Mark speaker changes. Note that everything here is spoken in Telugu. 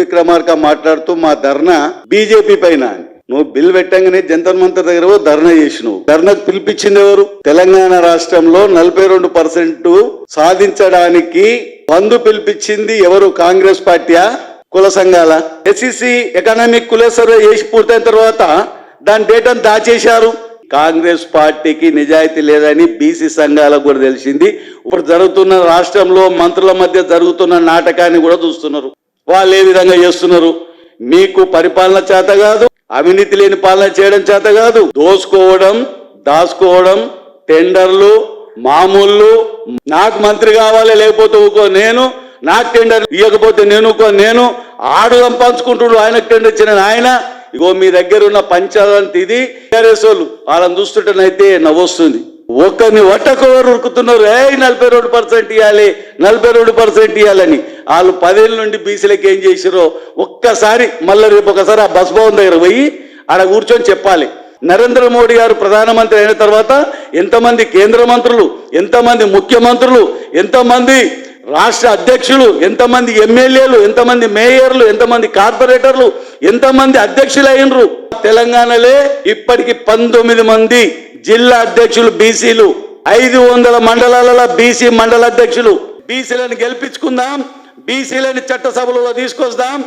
Speaker 1: విక్రమార్క మాట్లాడుతూ మా ధర్నా బీజేపీ పైన నువ్వు బిల్ పెట్టంగానే జంతర్ మంతర్ దగ్గర పోయి ధర్నా చేసినావు. ధర్నాకు పిలిపించింది ఎవరు? తెలంగాణ రాష్ట్రంలో నలభై రెండు పర్సెంట్ సాధించడానికి బంధు పిలిపించింది ఎవరు? కాంగ్రెస్ పార్టీయా? కుల సంఘాల? ఎస్సిసి ఎకనామిక్ కుల సర్వే చేసి పూర్తయిన తర్వాత దాని డేటాను దాచేశారు. కాంగ్రెస్ పార్టీకి నిజాయితీ లేదని బీసీ సంఘాలకు కూడా తెలిసింది. ఇప్పుడు జరుగుతున్న రాష్ట్రంలో మంత్రుల మధ్య జరుగుతున్న నాటకాన్ని కూడా చూస్తున్నారు. వాళ్ళు ఏ విధంగా చేస్తున్నారు? మీకు పరిపాలన చేత కాదు అవినీతి లేని పాలన చేయడం చేత కాదు దోసుకోవడం దాచుకోవడం టెండర్లు మామూళ్ళు నాకు మంత్రి కావాలి లేకపోతే ఊకో నేను నాకు టెండర్ ఇవ్వకపోతే నేను ఊకో నేను ఆడుదం పంచుకుంటున్నాడు ఆయనకు టెండర్ ఇచ్చిన ఆయన ఇగో మీ దగ్గర ఉన్న పంచాయతీ ఇది టీఆర్ఎస్ వాళ్ళు వాళ్ళని చూస్తుంటేనైతే నవ్వొస్తుంది. ఒక్కరిని వట్టకొవరు ఉరుకుతున్నారు? ఏ నలభై రెండు పర్సెంట్ ఇవ్వాలి నలభై రెండు పర్సెంట్ ఇవ్వాలని వాళ్ళు పదేళ్ళ నుండి బీసీలకు ఏం చేసిరో ఒక్కసారి మళ్ళీ రేపు ఒకసారి ఆ బస్ భవన్ దగ్గర పోయి ఆడ కూర్చొని చెప్పాలి. నరేంద్ర మోడీ గారు ప్రధానమంత్రి అయిన తర్వాత ఎంతమంది కేంద్ర మంత్రులు ఎంతమంది ముఖ్యమంత్రులు ఎంతమంది రాష్ట్ర అధ్యక్షులు ఎంతమంది ఎమ్మెల్యేలు ఎంతమంది మేయర్లు ఎంతమంది కార్పొరేటర్లు ఎంతమంది అధ్యక్షులు అయినరు? తెలంగాణలే ఇప్పటికి పంతొమ్మిది మంది జిల్లా అధ్యక్షులు బీసీలు ఐదు వందల మండలాలలో బీసీ మండల అధ్యక్షులు. బీసీలను గెలిపించుకుందాం. బీసీలని చట్టసభలలో తీసుకొస్తాం.